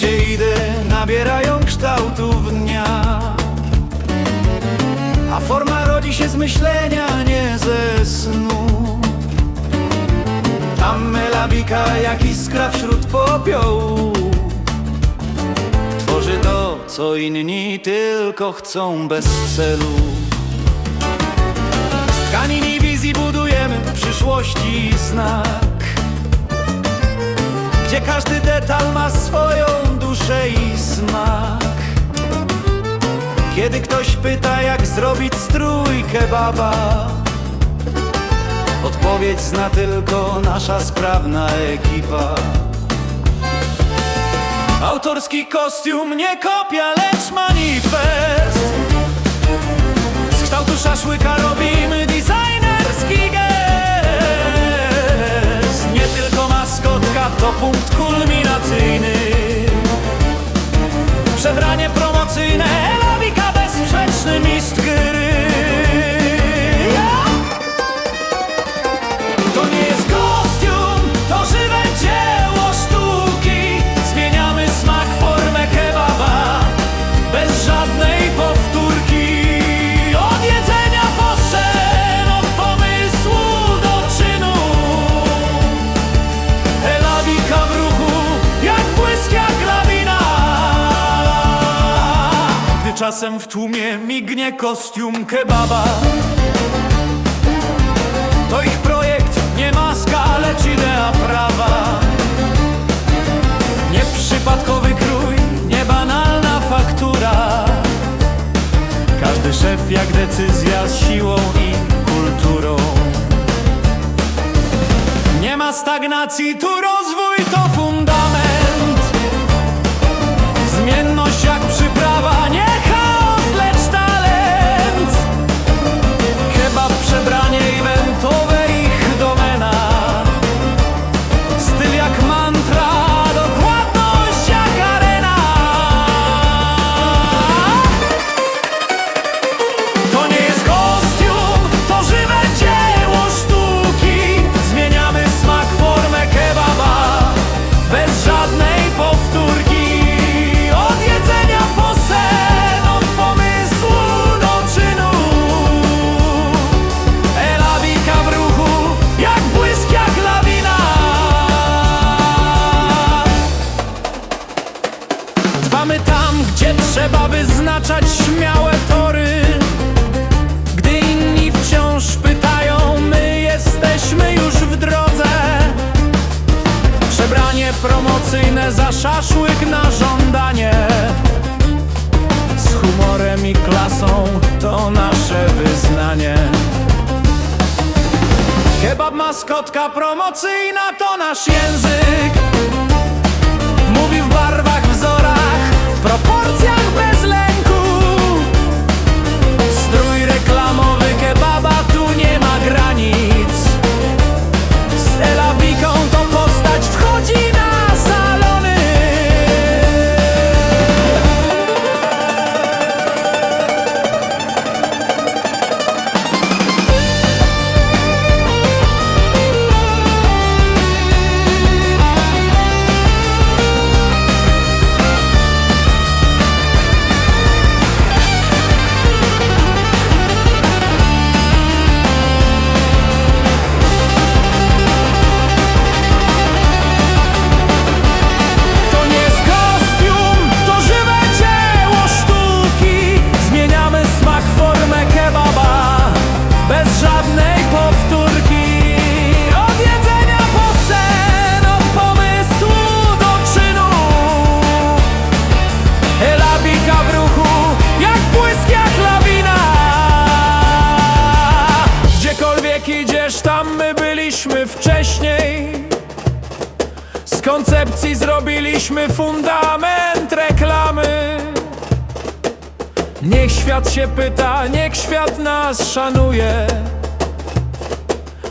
gdzie idę, nabierają kształtów dnia. A forma rodzi się z myślenia, nie ze snu. Tam melabika jak iskra wśród popiołu. Tworzy to, co inni tylko chcą bez celu. Z tkanin i wizji budujemy przyszłości znak Gdzie każdy detal ma swoją duszę i smak. Kiedy ktoś pyta jak zrobić strój kebaba Odpowiedź zna tylko nasza sprawna ekipa. Autorski kostium nie kopia, lecz manifest czasem w tłumie mignie kostium kebaba. To ich projekt nie maska, lecz idea prawa. Nieprzypadkowy krój, niebanalna faktura. Każdy szef jak decyzja z siłą i kulturą. Nie ma stagnacji, tu rozwój to fundament śmiałe tory. Gdy inni wciąż pytają, my jesteśmy już w drodze. Przebranie promocyjne za szaszłyk na żądanie. Z humorem i klasą to nasze wyznanie. Kebab maskotka promocyjna to nasz język koncepcji zrobiliśmy fundament reklamy. Niech świat się pyta, niech świat nas szanuje.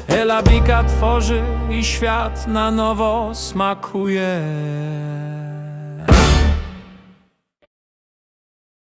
Elabika tworzy i świat na nowo smakuje.